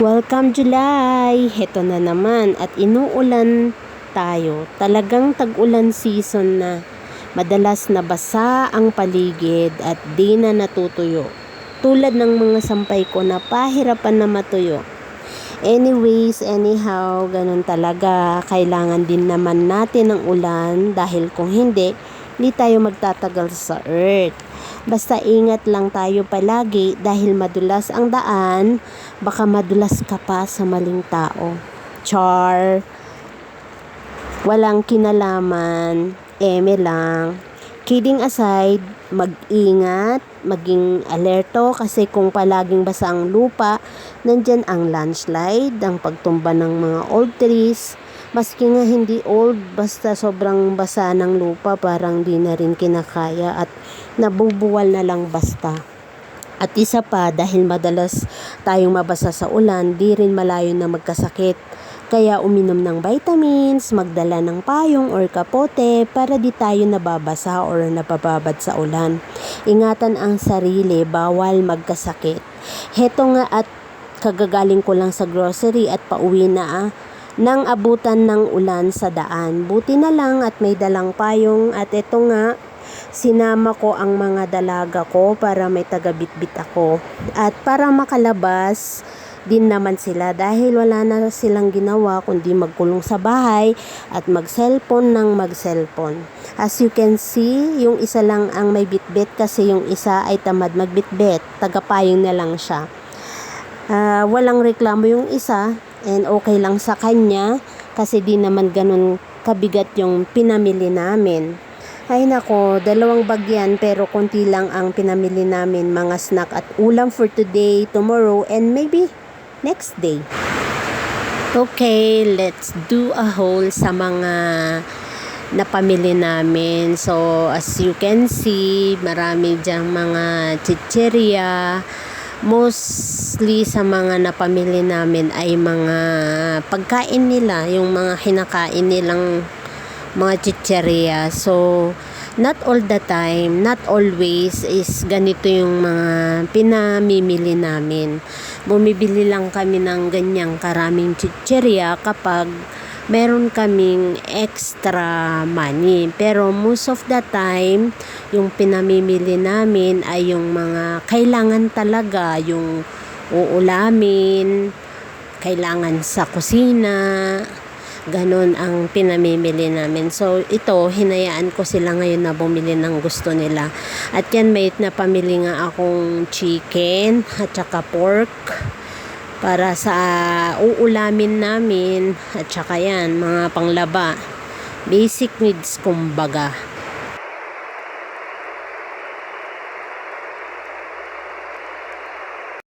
Welcome July! Heto na naman at inuulan tayo. Talagang tag-ulan season na. Madalas na basa ang paligid at di na natutuyo. Tulad ng mga sampay ko na pahirapan na matuyo. Anyways, anyhow, ganun talaga. Kailangan din naman natin ng ulan dahil kung hindi, hindi tayo magtatagal sa earth. Basta ingat lang tayo palagi dahil madulas ang daan, baka madulas ka pa sa maling tao. Char. Walang kinalaman. Eme lang. Kidding aside, mag-ingat, maging alerto kasi kung palaging basa ang lupa, nandyan ang landslide, ang pagtumba ng mga old trees, maski nga hindi old, basta sobrang basa ng lupa, parang di na rin kinakaya at nabubuwal na lang basta. At isa pa, dahil madalas tayong mabasa sa ulan, di rin malayo na magkasakit. Kaya uminom ng vitamins, magdala ng payong or kapote para di tayo nababasa or napababad sa ulan. Ingatan ang sarili, bawal magkasakit. Heto nga at kagagaling ko lang sa grocery at pauwi na ah, nang abutan ng ulan sa daan. Buti na lang at may dalang payong at eto nga, sinama ko ang mga dalaga ko para may tagabitbit ako. At para makalabas din naman sila dahil wala na silang ginawa kundi magkulong sa bahay at mag-cellphone ng mag-cellphone. As you can see, yung isa lang ang may bitbit kasi yung isa ay tamad magbitbit. Tagapayong na lang siya. Ah, walang reklamo yung isa and okay lang sa kanya kasi di naman ganun kabigat yung pinamili namin. Ay nako, dalawang bagyan pero konti lang ang pinamili namin mga snack at ulam for today, tomorrow, and maybe next day. Okay, let's do a haul sa mga napamili namin. So, as you can see, marami diyang mga chicheria. Mostly sa mga napamili namin ay mga pagkain nila, yung mga kinakain nilang mga chicheria. So, not all the time, not always is ganito yung mga pinamimili namin. Bumibili lang kami ng ganyang karaming chicheria kapag meron kaming extra money. Pero most of the time, yung pinamimili namin ay yung mga kailangan talaga, yung uulamin, kailangan sa kusina, Ganon ang pinamimili namin. So, ito, hinayaan ko sila ngayon na bumili ng gusto nila. At yan, may napamili nga akong chicken at saka pork para sa uulamin namin at saka yan, mga panglaba. Basic needs kumbaga.